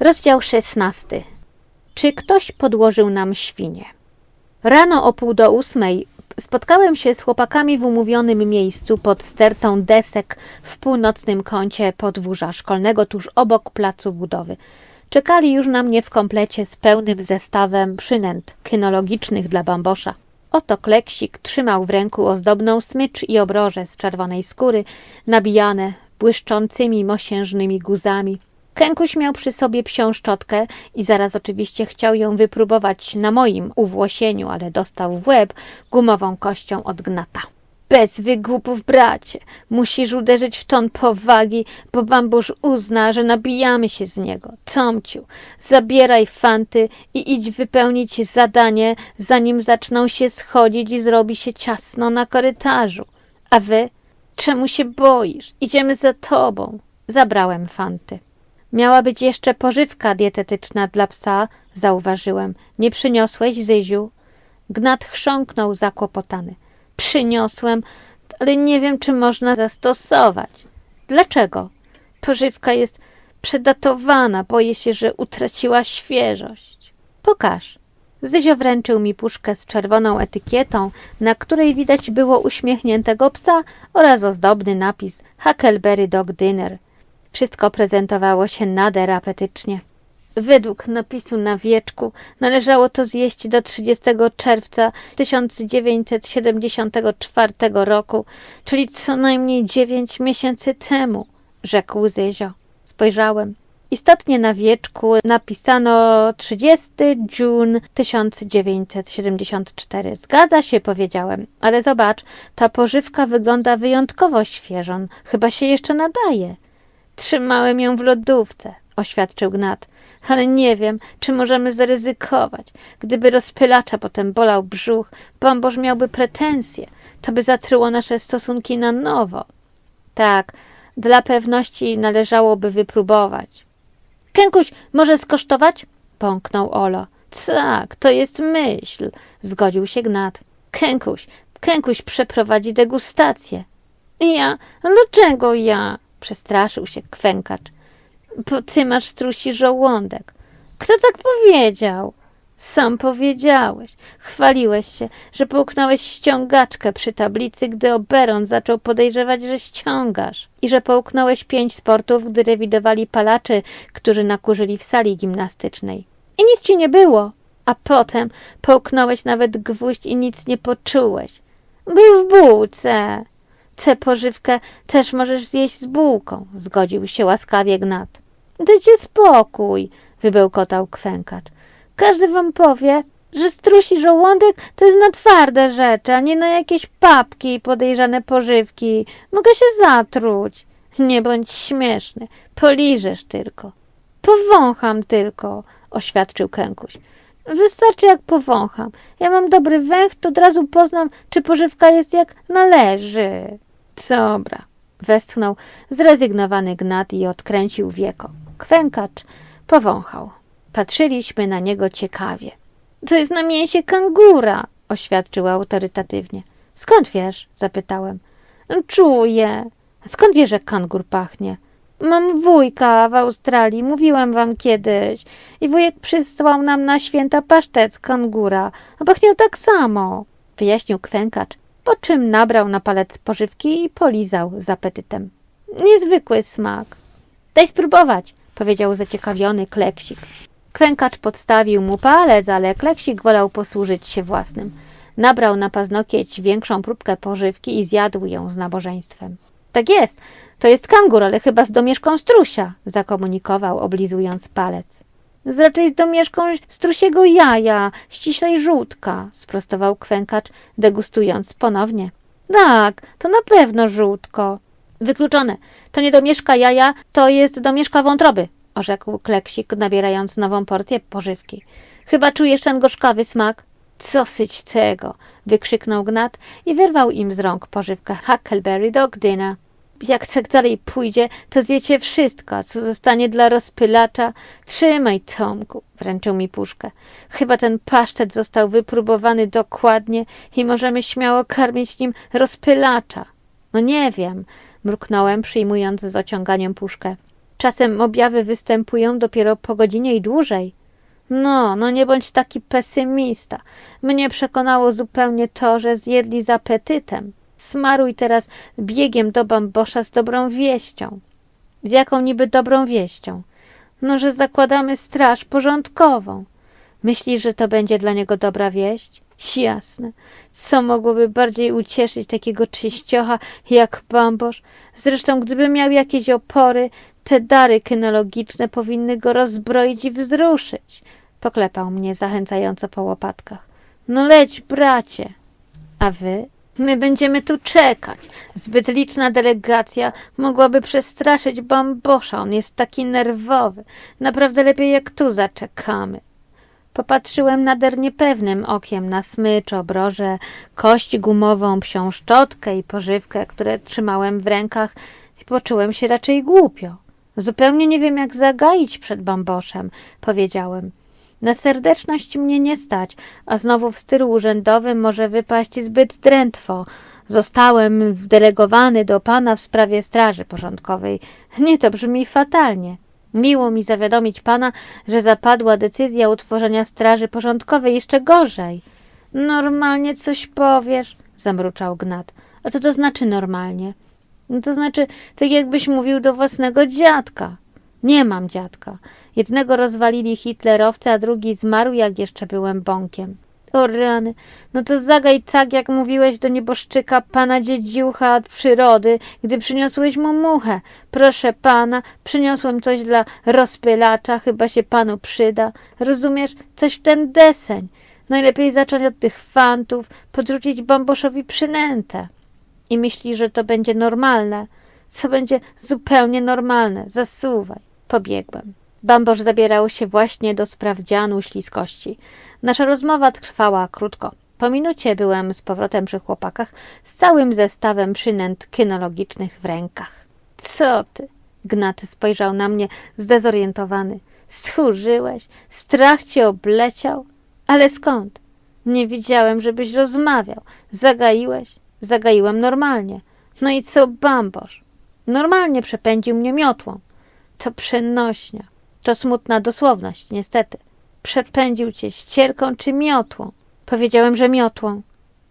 Rozdział szesnasty. Czy ktoś podłożył nam świnie? Rano o pół do ósmej spotkałem się z chłopakami w umówionym miejscu pod stertą desek w północnym kącie podwórza szkolnego tuż obok placu budowy. Czekali już na mnie w komplecie z pełnym zestawem przynęt kynologicznych dla bambosza. Oto kleksik trzymał w ręku ozdobną smycz i obroże z czerwonej skóry, nabijane błyszczącymi mosiężnymi guzami. Kękuś miał przy sobie psią szczotkę i zaraz oczywiście chciał ją wypróbować na moim uwłosieniu, ale dostał w łeb gumową kością od gnata. Bez wygłupów, bracie. Musisz uderzyć w ton powagi, bo bambusz uzna, że nabijamy się z niego. Tomciu, zabieraj fanty i idź wypełnić zadanie, zanim zaczną się schodzić i zrobi się ciasno na korytarzu. A wy? Czemu się boisz? Idziemy za tobą. Zabrałem fanty. Miała być jeszcze pożywka dietetyczna dla psa, zauważyłem. Nie przyniosłeś, Zyziu? Gnat chrząknął zakłopotany. Przyniosłem, ale nie wiem, czy można zastosować. Dlaczego? Pożywka jest przedatowana, boję się, że utraciła świeżość. Pokaż. Zyzio wręczył mi puszkę z czerwoną etykietą, na której widać było uśmiechniętego psa oraz ozdobny napis Huckleberry Dog Dinner. Wszystko prezentowało się nader apetycznie. Według napisu na wieczku należało to zjeść do 30 czerwca 1974 roku, czyli co najmniej dziewięć miesięcy temu, rzekł Zyzio. Spojrzałem. Istotnie na wieczku napisano 30 June 1974. Zgadza się, powiedziałem, ale zobacz, ta pożywka wygląda wyjątkowo świeżą. Chyba się jeszcze nadaje. Trzymałem ją w lodówce, oświadczył Gnat, ale nie wiem, czy możemy zaryzykować. Gdyby rozpylacza potem bolał brzuch, bambosz miałby pretensje. To by zatruło nasze stosunki na nowo. Tak, dla pewności należałoby wypróbować. Kękuś, może skosztować? Pąknął Olo. Tak, to jest myśl, zgodził się Gnat. Kękuś, Kękuś przeprowadzi degustację. Ja? Dlaczego ja? Przestraszył się kwękacz. Bo ty masz strusi żołądek. Kto tak powiedział? Sam powiedziałeś. Chwaliłeś się, że połknąłeś ściągaczkę przy tablicy, gdy Oberon zaczął podejrzewać, że ściągasz. I że połknąłeś pięć sportów, gdy rewidowali palaczy, którzy nakurzyli w sali gimnastycznej. I nic ci nie było. A potem połknąłeś nawet gwóźdź i nic nie poczułeś. Był w bułce. Tę pożywkę też możesz zjeść z bułką, zgodził się łaskawie Gnat. Dajcie spokój, wybełkotał kwękacz. Każdy wam powie, że strusi żołądek to jest na twarde rzeczy, a nie na jakieś papki i podejrzane pożywki. Mogę się zatruć. Nie bądź śmieszny, poliżesz tylko. Powącham tylko, oświadczył Kękuś. Wystarczy jak powącham. Ja mam dobry węch, to od razu poznam, czy pożywka jest jak należy. Dobra, westchnął zrezygnowany Gnat i odkręcił wieko. Kwękacz powąchał. Patrzyliśmy na niego ciekawie. To jest na mięsie kangura, oświadczył autorytatywnie. Skąd wiesz? zapytałem. Czuję. Skąd wiesz, jak kangur pachnie? Mam wujka w Australii, mówiłam wam kiedyś. I wujek przysłał nam na święta pasztet z kangura. A pachniał tak samo, wyjaśnił kwękacz, po czym nabrał na palec pożywki i polizał z apetytem. Niezwykły smak. Daj spróbować, powiedział zaciekawiony kleksik. Kwękacz podstawił mu palec, ale kleksik wolał posłużyć się własnym. Nabrał na paznokieć większą próbkę pożywki i zjadł ją z nabożeństwem. Tak jest, to jest kangur, ale chyba z domieszką strusia, zakomunikował, oblizując palec. Z raczej z domieszką strusiego jaja, ściślej żółtka, sprostował kwękacz, degustując ponownie. Tak, to na pewno żółtko. Wykluczone. To nie domieszka jaja, to jest domieszka wątroby, orzekł kleksik, nabierając nową porcję pożywki. Chyba czujesz ten gorzkawy smak? Dosyć tego! wykrzyknął Gnat i wyrwał im z rąk pożywkę Huckleberry Dog Dinner. Jak tak dalej pójdzie, to zjecie wszystko, co zostanie dla rozpylacza. Trzymaj, Tomku, wręczył mi puszkę. Chyba ten pasztet został wypróbowany dokładnie i możemy śmiało karmić nim rozpylacza. No nie wiem, mruknąłem, przyjmując z ociąganiem puszkę. Czasem objawy występują dopiero po godzinie i dłużej. No, no nie bądź taki pesymista. Mnie przekonało zupełnie to, że zjedli z apetytem. Smaruj teraz biegiem do bambosza z dobrą wieścią. Z jaką niby dobrą wieścią? No, że zakładamy straż porządkową. Myślisz, że to będzie dla niego dobra wieść? Jasne. Co mogłoby bardziej ucieszyć takiego czyściocha jak bambosz? Zresztą, gdyby miał jakieś opory, te dary kynologiczne powinny go rozbroić i wzruszyć. Poklepał mnie zachęcająco po łopatkach. No leć, bracie. A wy? My będziemy tu czekać. Zbyt liczna delegacja mogłaby przestraszyć bambosza. On jest taki nerwowy. Naprawdę lepiej jak tu zaczekamy. Popatrzyłem nader niepewnym okiem na smycz, obroże, kość gumową, psią szczotkę i pożywkę, które trzymałem w rękach i poczułem się raczej głupio. Zupełnie nie wiem, jak zagaić przed bamboszem, powiedziałem. Na serdeczność mnie nie stać, a znowu w stylu urzędowym może wypaść zbyt drętwo. Zostałem wdelegowany do pana w sprawie straży porządkowej. Nie, to brzmi fatalnie. Miło mi zawiadomić pana, że zapadła decyzja utworzenia straży porządkowej jeszcze gorzej. Normalnie coś powiesz, zamruczał Gnat. A co to znaczy normalnie? No to znaczy, tak jakbyś mówił do własnego dziadka. Nie mam dziadka. Jednego rozwalili hitlerowcy, a drugi zmarł, jak jeszcze byłem bąkiem. O rany, no to zagaj tak, jak mówiłeś do nieboszczyka pana dziedziucha od przyrody, gdy przyniosłeś mu muchę. Proszę pana, przyniosłem coś dla rozpylacza, chyba się panu przyda. Rozumiesz? Coś w ten deseń. Najlepiej zacząć od tych fantów, podrzucić bamboszowi przynętę. I myśli, że to będzie normalne. Co będzie zupełnie normalne. Zasuwaj. Pobiegłem. Bambosz zabierał się właśnie do sprawdzianu śliskości. Nasza rozmowa trwała krótko. Po minucie byłem z powrotem przy chłopakach z całym zestawem przynęt kynologicznych w rękach. Co ty? Gnat spojrzał na mnie zdezorientowany. Schurzyłeś? Strach cię obleciał? Ale skąd? Nie widziałem, żebyś rozmawiał. Zagaiłeś? Zagaiłem normalnie. No i co bambosz? Normalnie przepędził mnie miotłą. To przenośnia. To smutna dosłowność, niestety. Przepędził cię ścierką czy miotłą? Powiedziałem, że miotłą.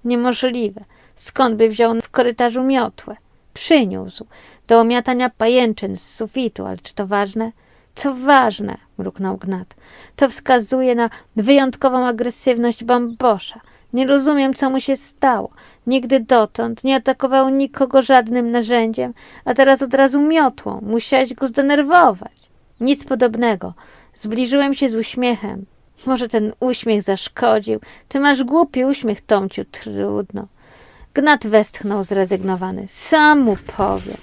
Niemożliwe. Skąd by wziął w korytarzu miotłę? Przyniósł. Do omiatania pajęczyn z sufitu, ale czy to ważne? To ważne, mruknął Gnat. To wskazuje na wyjątkową agresywność bambosza. Nie rozumiem, co mu się stało. Nigdy dotąd nie atakował nikogo żadnym narzędziem, a teraz od razu miotłą. Musiałeś go zdenerwować. Nic podobnego. Zbliżyłem się z uśmiechem. Może ten uśmiech zaszkodził. Ty masz głupi uśmiech, Tomciu. Trudno. Gnat westchnął zrezygnowany. Sam mu powiem.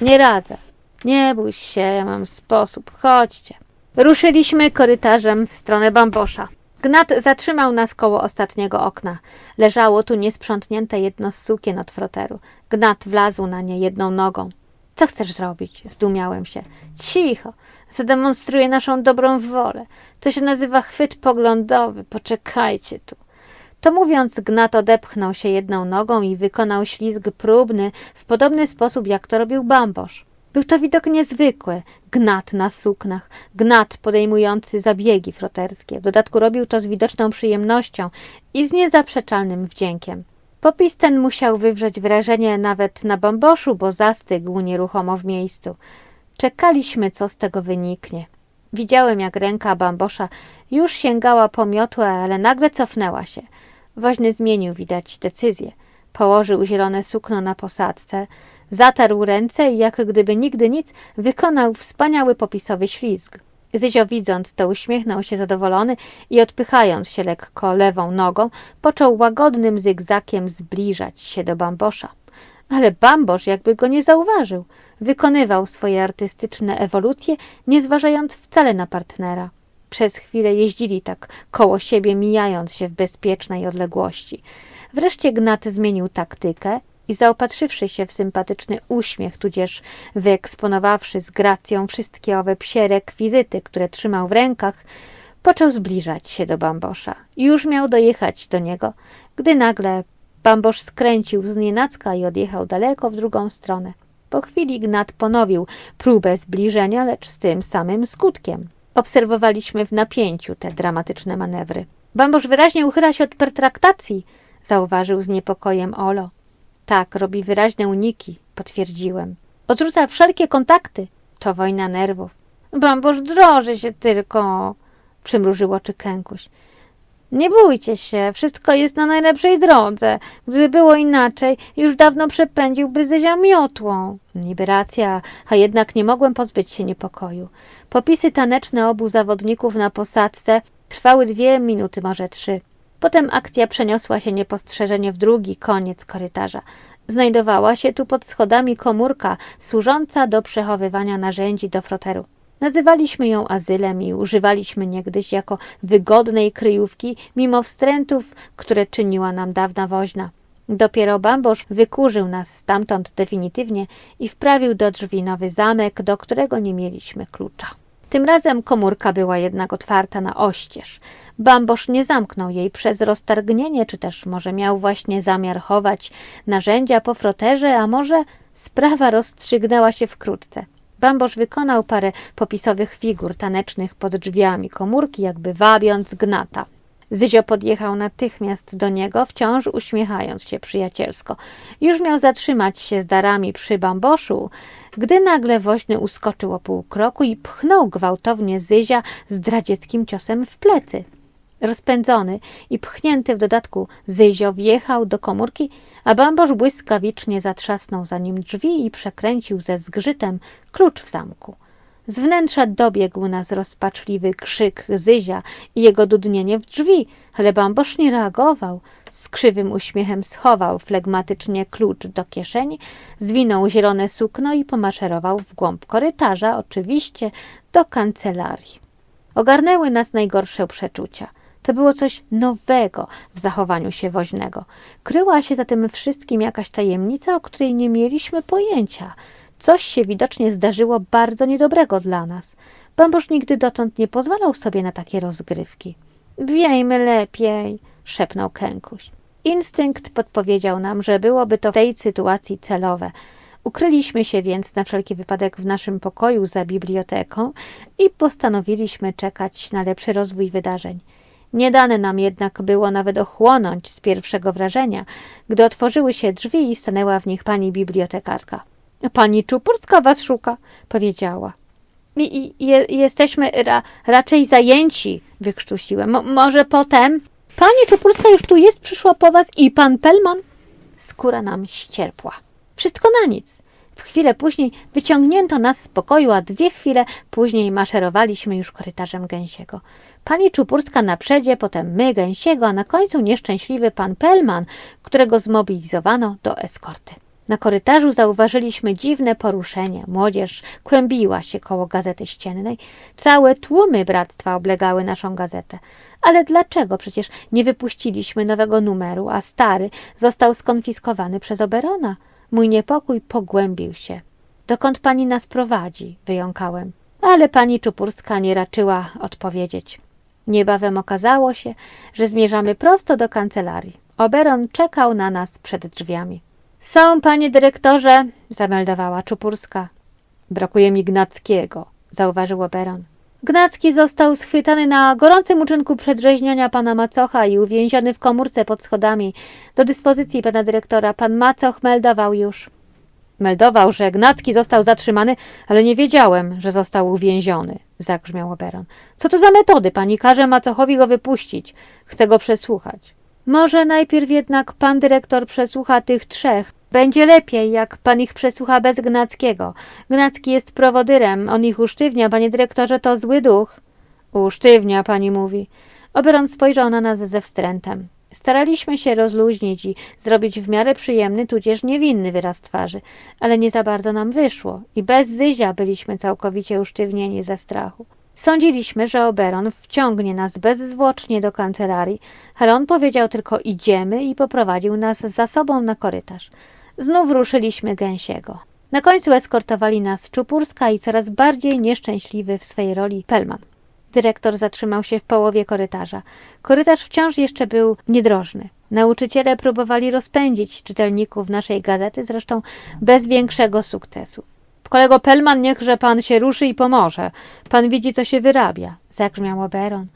Nie radzę. Nie bój się, ja mam sposób. Chodźcie. Ruszyliśmy korytarzem w stronę bambosza. Gnat zatrzymał nas koło ostatniego okna. Leżało tu niesprzątnięte jedno z sukien od froteru. Gnat wlazł na nie jedną nogą. Co chcesz zrobić? Zdumiałem się. Cicho. Zademonstruję naszą dobrą wolę. To się nazywa chwyt poglądowy. Poczekajcie tu. To mówiąc, Gnat odepchnął się jedną nogą i wykonał ślizg próbny w podobny sposób, jak to robił bambosz. Był to widok niezwykły. Gnat na suknach, gnat podejmujący zabiegi froterskie. W dodatku robił to z widoczną przyjemnością i z niezaprzeczalnym wdziękiem. Popis ten musiał wywrzeć wrażenie nawet na bamboszu, bo zastygł nieruchomo w miejscu. Czekaliśmy, co z tego wyniknie. Widziałem, jak ręka bambosza już sięgała po miotłę, ale nagle cofnęła się. Woźny zmienił, widać, decyzję. Położył zielone sukno na posadzce, zatarł ręce i jak gdyby nigdy nic, wykonał wspaniały popisowy ślizg. Zyzio widząc to uśmiechnął się zadowolony i odpychając się lekko lewą nogą, począł łagodnym zygzakiem zbliżać się do bambosza. Ale bambosz jakby go nie zauważył. Wykonywał swoje artystyczne ewolucje, nie zważając wcale na partnera. Przez chwilę jeździli tak koło siebie, mijając się w bezpiecznej odległości. Wreszcie Gnat zmienił taktykę i zaopatrzywszy się w sympatyczny uśmiech, tudzież wyeksponowawszy z gracją wszystkie owe psie rekwizyty, które trzymał w rękach, począł zbliżać się do bambosza. Już miał dojechać do niego, gdy nagle bambosz skręcił z nienacka i odjechał daleko w drugą stronę. Po chwili Gnat ponowił próbę zbliżenia, lecz z tym samym skutkiem. Obserwowaliśmy w napięciu te dramatyczne manewry. Bambosz wyraźnie uchyla się od pertraktacji, zauważył z niepokojem Olo. Tak, robi wyraźne uniki, potwierdziłem. Odrzuca wszelkie kontakty. To wojna nerwów. Bambosz droży się tylko, przymrużył oczy Kękuś. Nie bójcie się, wszystko jest na najlepszej drodze. Gdyby było inaczej, już dawno przepędziłby Zyzia miotłą. Niby racja, a jednak nie mogłem pozbyć się niepokoju. Popisy taneczne obu zawodników na posadzce trwały dwie minuty, może trzy. Potem akcja przeniosła się niepostrzeżenie w drugi koniec korytarza. Znajdowała się tu pod schodami komórka służąca do przechowywania narzędzi do froteru. Nazywaliśmy ją azylem i używaliśmy niegdyś jako wygodnej kryjówki, mimo wstrętów, które czyniła nam dawna woźna. Dopiero bambosz wykurzył nas stamtąd definitywnie i wprawił do drzwi nowy zamek, do którego nie mieliśmy klucza. Tym razem komórka była jednak otwarta na oścież. Bambosz nie zamknął jej przez roztargnienie, czy też może miał właśnie zamiar chować narzędzia po froterze, a może sprawa rozstrzygnęła się wkrótce. Bambosz wykonał parę popisowych figur tanecznych pod drzwiami komórki, jakby wabiąc gnata. Zyzio podjechał natychmiast do niego, wciąż uśmiechając się przyjacielsko. Już miał zatrzymać się z darami przy bamboszu, gdy nagle woźny uskoczył o pół kroku i pchnął gwałtownie Zyzia zdradzieckim ciosem w plecy. Rozpędzony i pchnięty w dodatku Zyzio wjechał do komórki, a bambosz błyskawicznie zatrzasnął za nim drzwi i przekręcił ze zgrzytem klucz w zamku. Z wnętrza dobiegł nas rozpaczliwy krzyk Zyzia i jego dudnienie w drzwi, ale bambosz nie reagował. Z krzywym uśmiechem schował flegmatycznie klucz do kieszeni, zwinął zielone sukno i pomaszerował w głąb korytarza, oczywiście do kancelarii. Ogarnęły nas najgorsze przeczucia. To było coś nowego w zachowaniu się woźnego. Kryła się za tym wszystkim jakaś tajemnica, o której nie mieliśmy pojęcia. Coś się widocznie zdarzyło bardzo niedobrego dla nas. Bambosz nigdy dotąd nie pozwalał sobie na takie rozgrywki. Wiejmy lepiej, szepnął Kękuś. Instynkt podpowiedział nam, że byłoby to w tej sytuacji celowe. Ukryliśmy się więc na wszelki wypadek w naszym pokoju za biblioteką i postanowiliśmy czekać na lepszy rozwój wydarzeń. Nie dane nam jednak było nawet ochłonąć z pierwszego wrażenia, gdy otworzyły się drzwi i stanęła w nich pani bibliotekarka. Pani Czupurska was szuka, powiedziała. I, i je, jesteśmy ra, raczej zajęci, wykrztusiłem. Mo, może potem? Pani Czupurska już tu jest, przyszła po was i pan Pelman? Skóra nam ścierpła. Wszystko na nic. W chwilę później wyciągnięto nas z pokoju, a dwie chwile później maszerowaliśmy już korytarzem gęsiego. Pani Czupurska na przedzie, potem my gęsiego, a na końcu nieszczęśliwy pan Pelman, którego zmobilizowano do eskorty. Na korytarzu zauważyliśmy dziwne poruszenie. Młodzież kłębiła się koło gazety ściennej. Całe tłumy bractwa oblegały naszą gazetę. Ale dlaczego przecież nie wypuściliśmy nowego numeru, a stary został skonfiskowany przez Oberona? Mój niepokój pogłębił się. Dokąd pani nas prowadzi? wyjąkałem. Ale pani Czupurska nie raczyła odpowiedzieć. Niebawem okazało się, że zmierzamy prosto do kancelarii. Oberon czekał na nas przed drzwiami. Są, panie dyrektorze, zameldowała Czupurska. Brakuje mi Gnackiego, zauważył Oberon. Gnacki został schwytany na gorącym uczynku przedrzeźniania pana Macocha i uwięziony w komórce pod schodami. Do dyspozycji pana dyrektora pan Macoch meldował już. Meldował, że Gnacki został zatrzymany, ale nie wiedziałem, że został uwięziony, zagrzmiał Oberon. Co to za metody? Pani każe Macochowi go wypuścić. Chcę go przesłuchać. Może najpierw jednak pan dyrektor przesłucha tych trzech. Będzie lepiej, jak pan ich przesłucha bez Gnackiego. Gnacki jest prowodyrem, on ich usztywnia, panie dyrektorze, to zły duch. Usztywnia, pani mówi. Oberon spojrzał na nas ze wstrętem. Staraliśmy się rozluźnić i zrobić w miarę przyjemny, tudzież niewinny wyraz twarzy, ale nie za bardzo nam wyszło i bez Zyzia byliśmy całkowicie usztywnieni ze strachu. Sądziliśmy, że Oberon wciągnie nas bezzwłocznie do kancelarii, ale on powiedział tylko idziemy i poprowadził nas za sobą na korytarz. Znów ruszyliśmy gęsiego. Na końcu eskortowali nas Czupurska i coraz bardziej nieszczęśliwy w swej roli Pelman. Dyrektor zatrzymał się w połowie korytarza. Korytarz wciąż jeszcze był niedrożny. Nauczyciele próbowali rozpędzić czytelników naszej gazety, zresztą bez większego sukcesu. Kolego Pelman, niechże pan się ruszy i pomoże. Pan widzi, co się wyrabia, zagrzmiał Oberon.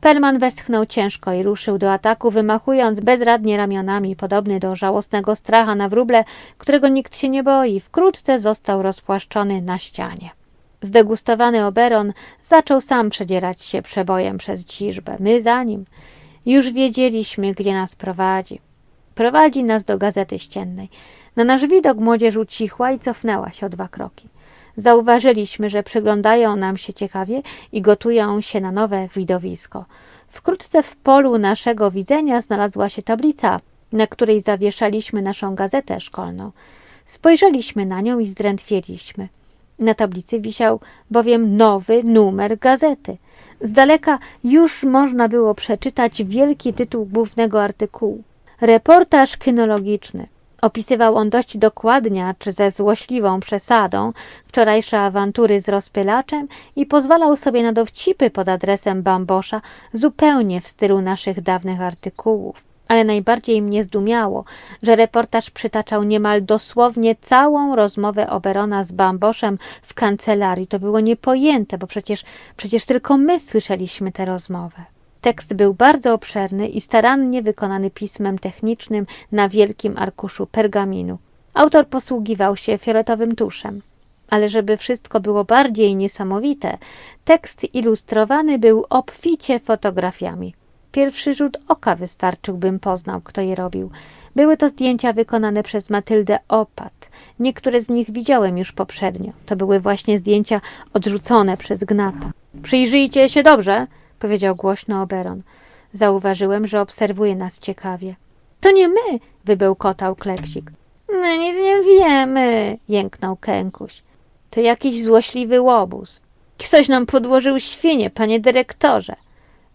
Pelman westchnął ciężko i ruszył do ataku, wymachując bezradnie ramionami, podobny do żałosnego stracha na wróble, którego nikt się nie boi. Wkrótce został rozpłaszczony na ścianie. Zdegustowany Oberon zaczął sam przedzierać się przebojem przez ciżbę. My za nim. Już wiedzieliśmy, gdzie nas prowadzi. Prowadzi nas do gazety ściennej. Na nasz widok młodzież ucichła i cofnęła się o dwa kroki. Zauważyliśmy, że przyglądają nam się ciekawie i gotują się na nowe widowisko. Wkrótce w polu naszego widzenia znalazła się tablica, na której zawieszaliśmy naszą gazetę szkolną. Spojrzeliśmy na nią i zdrętwieliśmy. Na tablicy wisiał bowiem nowy numer gazety. Z daleka już można było przeczytać wielki tytuł głównego artykułu. Reportaż kynologiczny. Opisywał on dość dokładnie, czy ze złośliwą przesadą, wczorajsze awantury z rozpylaczem i pozwalał sobie na dowcipy pod adresem Bambosza zupełnie w stylu naszych dawnych artykułów. Ale najbardziej mnie zdumiało, że reportaż przytaczał niemal dosłownie całą rozmowę Oberona z Bamboszem w kancelarii. To było niepojęte, bo przecież, przecież tylko my słyszeliśmy tę rozmowę. Tekst był bardzo obszerny i starannie wykonany pismem technicznym na wielkim arkuszu pergaminu. Autor posługiwał się fioletowym tuszem. Ale żeby wszystko było bardziej niesamowite, tekst ilustrowany był obficie fotografiami. Pierwszy rzut oka wystarczył, bym poznał, kto je robił. Były to zdjęcia wykonane przez Matyldę Opat. Niektóre z nich widziałem już poprzednio. To były właśnie zdjęcia odrzucone przez Gnata. Przyjrzyjcie się dobrze, powiedział głośno Oberon. Zauważyłem, że obserwuje nas ciekawie. To nie my, wybełkotał Kleksik. My nic nie wiemy, jęknął Kękuś. To jakiś złośliwy łobuz. Ktoś nam podłożył świnie, panie dyrektorze.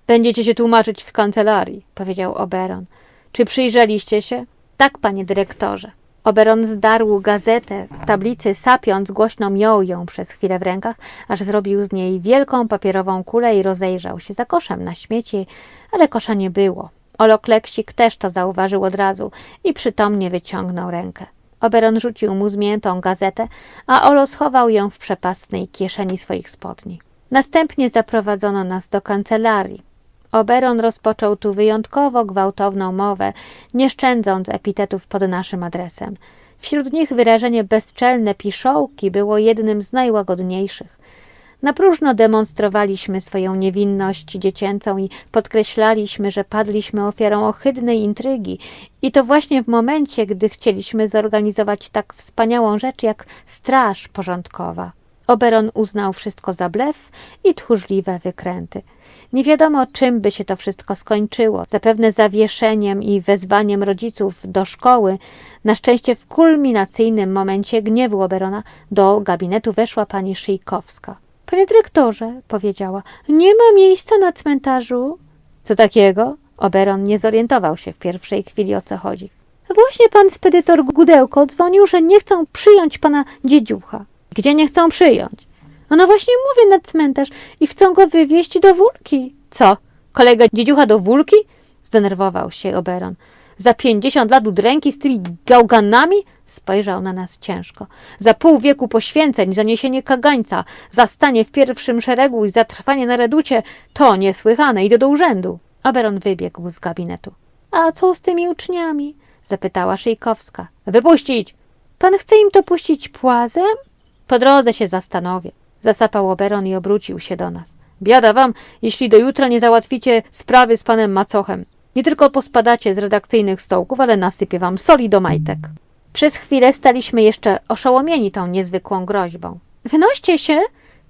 Będziecie się tłumaczyć w kancelarii, powiedział Oberon. Czy przyjrzeliście się? Tak, panie dyrektorze. Oberon zdarł gazetę z tablicy, sapiąc, głośno miął ją przez chwilę w rękach, aż zrobił z niej wielką papierową kulę i rozejrzał się za koszem na śmieci, ale kosza nie było. Olokleksik też to zauważył od razu i przytomnie wyciągnął rękę. Oberon rzucił mu zmiętą gazetę, a Olo schował ją w przepastnej kieszeni swoich spodni. Następnie zaprowadzono nas do kancelarii. Oberon rozpoczął tu wyjątkowo gwałtowną mowę, nie szczędząc epitetów pod naszym adresem. Wśród nich wyrażenie bezczelne piszołki było jednym z najłagodniejszych. Na próżno demonstrowaliśmy swoją niewinność dziecięcą i podkreślaliśmy, że padliśmy ofiarą ohydnej intrygi i to właśnie w momencie, gdy chcieliśmy zorganizować tak wspaniałą rzecz jak straż porządkowa. Oberon uznał wszystko za blef i tchórzliwe wykręty. Nie wiadomo, czym by się to wszystko skończyło. Zapewne zawieszeniem i wezwaniem rodziców do szkoły. Na szczęście w kulminacyjnym momencie gniewu Oberona do gabinetu weszła pani Szyjkowska. Panie dyrektorze, powiedziała, nie ma miejsca na cmentarzu. Co takiego? Oberon nie zorientował się w pierwszej chwili, o co chodzi. Właśnie pan spedytor Gudełko dzwonił, że nie chcą przyjąć pana dziedziucha. Gdzie nie chcą przyjąć? No, no właśnie mówię na cmentarz i chcą go wywieźć do Wólki. Co? Kolega dziedziucha do Wólki? Zdenerwował się Oberon. Za pięćdziesiąt lat udręki z tymi gałganami? Spojrzał na nas ciężko. Za pół wieku poświęceń, zaniesienie kagańca, za stanie w pierwszym szeregu i zatrwanie na reducie, to niesłychane, idę do urzędu. Oberon wybiegł z gabinetu. A co z tymi uczniami? zapytała Szyjkowska. Wypuścić! Pan chce im to puścić płazem? Po drodze się zastanowię. Zasapał Oberon i obrócił się do nas. Biada wam, jeśli do jutra nie załatwicie sprawy z panem Macochem. Nie tylko pospadacie z redakcyjnych stołków, ale nasypię wam soli do majtek. Przez chwilę staliśmy jeszcze oszołomieni tą niezwykłą groźbą. Wynoście się!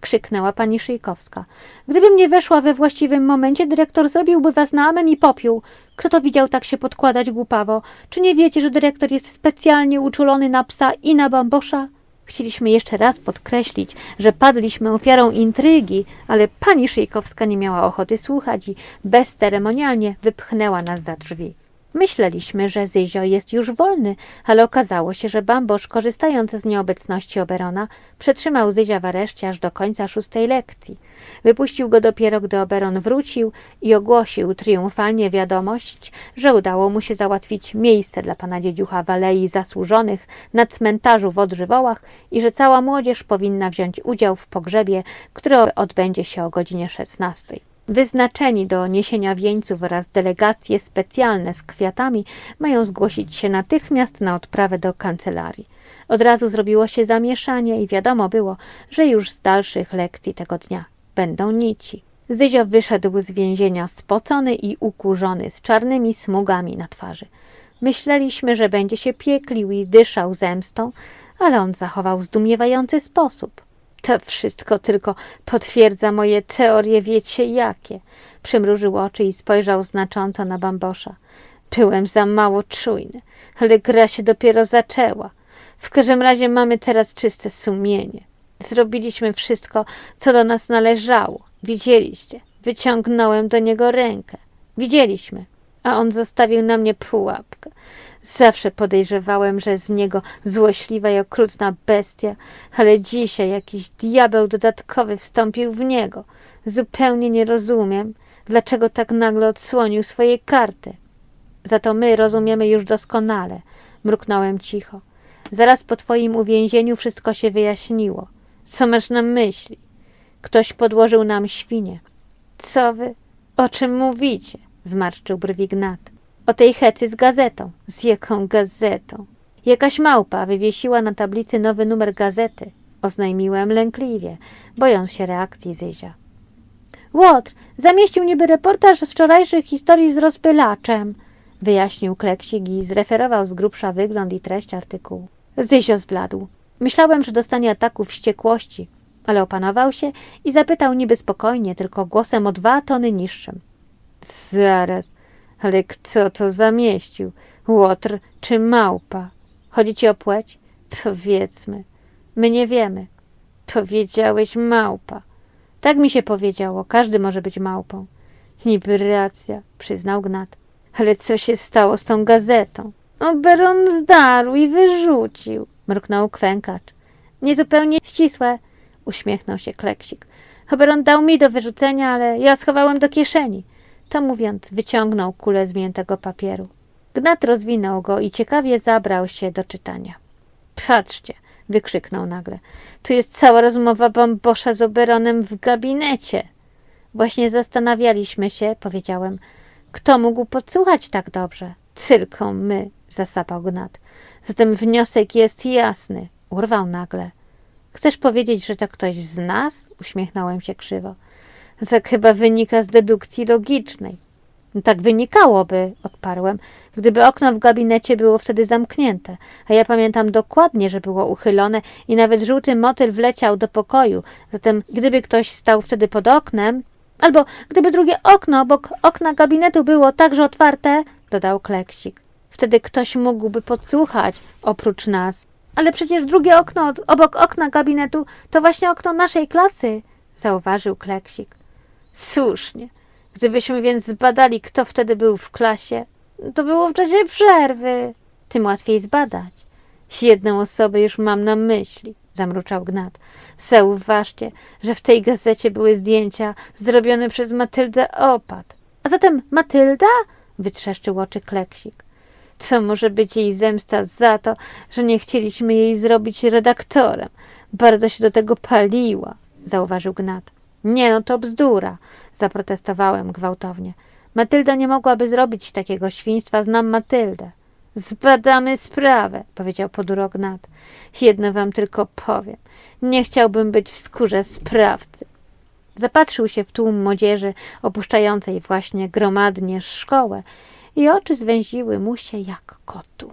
krzyknęła pani Szyjkowska. Gdybym nie weszła we właściwym momencie, dyrektor zrobiłby was na amen i popiół. Kto to widział tak się podkładać głupawo? Czy nie wiecie, że dyrektor jest specjalnie uczulony na psa i na bambosza? Chcieliśmy jeszcze raz podkreślić, że padliśmy ofiarą intrygi, ale pani Szyjkowska nie miała ochoty słuchać i bezceremonialnie wypchnęła nas za drzwi. Myśleliśmy, że Zyzio jest już wolny, ale okazało się, że Bambosz, korzystając z nieobecności Oberona, przetrzymał Zyzia w areszcie aż do końca szóstej lekcji. Wypuścił go dopiero, gdy Oberon wrócił i ogłosił triumfalnie wiadomość, że udało mu się załatwić miejsce dla pana dziedziucha w Alei Zasłużonych na cmentarzu w Odżywołach i że cała młodzież powinna wziąć udział w pogrzebie, który odbędzie się o godzinie 16. Wyznaczeni do niesienia wieńców oraz delegacje specjalne z kwiatami mają zgłosić się natychmiast na odprawę do kancelarii. Od razu zrobiło się zamieszanie i wiadomo było, że już z dalszych lekcji tego dnia będą nici. Zyzio wyszedł z więzienia spocony i ukurzony, z czarnymi smugami na twarzy. Myśleliśmy, że będzie się pieklił i dyszał zemstą, ale on zachował zdumiewający sposób. To wszystko tylko potwierdza moje teorie, wiecie jakie. Przymrużył oczy i spojrzał znacząco na bambosza. Byłem za mało czujny, ale gra się dopiero zaczęła. W każdym razie mamy teraz czyste sumienie. Zrobiliśmy wszystko, co do nas należało. Widzieliście. Wyciągnąłem do niego rękę. Widzieliśmy. A on zostawił na mnie pułapkę. Zawsze podejrzewałem, że z niego złośliwa i okrutna bestia, ale dzisiaj jakiś diabeł dodatkowy wstąpił w niego. Zupełnie nie rozumiem, dlaczego tak nagle odsłonił swoje karty. Za to my rozumiemy już doskonale, mruknąłem cicho. Zaraz po twoim uwięzieniu wszystko się wyjaśniło. Co masz na myśli? Ktoś podłożył nam świnie. Co wy? O czym mówicie? Zmarszczył brwi Gnat. O tej hecy z gazetą. Z jaką gazetą? Jakaś małpa wywiesiła na tablicy nowy numer gazety. Oznajmiłem lękliwie, bojąc się reakcji Zyzia. Łotr zamieścił niby reportaż z wczorajszych historii z rozpylaczem, wyjaśnił Kleksik i zreferował z grubsza wygląd i treść artykułu. Zyzio zbladł. Myślałem, że dostanie ataku wściekłości, ale opanował się i zapytał niby spokojnie, tylko głosem o dwa tony niższym. Zaraz, ale kto to zamieścił? Łotr czy małpa? Chodzi ci o płeć? Powiedzmy. My nie wiemy. Powiedziałeś małpa. Tak mi się powiedziało. Każdy może być małpą. Niby racja, przyznał Gnat. Ale co się stało z tą gazetą? Oberon zdarł i wyrzucił, mruknął kwękacz. Niezupełnie ścisłe, uśmiechnął się Kleksik. Oberon dał mi do wyrzucenia, ale ja schowałem do kieszeni. To mówiąc, wyciągnął kulę zmiętego papieru. Gnat rozwinął go i ciekawie zabrał się do czytania. Patrzcie, wykrzyknął nagle. Tu jest cała rozmowa bambosza z Oberonem w gabinecie. Właśnie zastanawialiśmy się, powiedziałem, kto mógł podsłuchać tak dobrze? Tylko my, zasapał Gnat. Zatem wniosek jest jasny. Urwał nagle. Chcesz powiedzieć, że to ktoś z nas? Uśmiechnąłem się krzywo. Tak chyba wynika z dedukcji logicznej. Tak wynikałoby, odparłem, gdyby okno w gabinecie było wtedy zamknięte, a ja pamiętam dokładnie, że było uchylone i nawet żółty motyl wleciał do pokoju. Zatem gdyby ktoś stał wtedy pod oknem, albo gdyby drugie okno obok okna gabinetu było także otwarte, dodał Kleksik. Wtedy ktoś mógłby podsłuchać oprócz nas. Ale przecież drugie okno obok okna gabinetu to właśnie okno naszej klasy, zauważył Kleksik. Słusznie. Gdybyśmy więc zbadali, kto wtedy był w klasie, to było w czasie przerwy. Tym łatwiej zbadać. Jedną osobę już mam na myśli, zamruczał Gnat. Zauważcie, że w tej gazecie były zdjęcia zrobione przez Matyldę Opad. A zatem Matylda? wytrzeszczył oczy Kleksik. Co może być jej zemsta za to, że nie chcieliśmy jej zrobić redaktorem? Bardzo się do tego paliła, zauważył Gnat. Nie, no to bzdura, zaprotestowałem gwałtownie. Matylda nie mogłaby zrobić takiego świństwa, znam Matyldę. Zbadamy sprawę, powiedział poduro Gnat. Jedno wam tylko powiem. Nie chciałbym być w skórze sprawcy. Zapatrzył się w tłum młodzieży opuszczającej właśnie gromadnie szkołę i oczy zwęziły mu się jak kotu.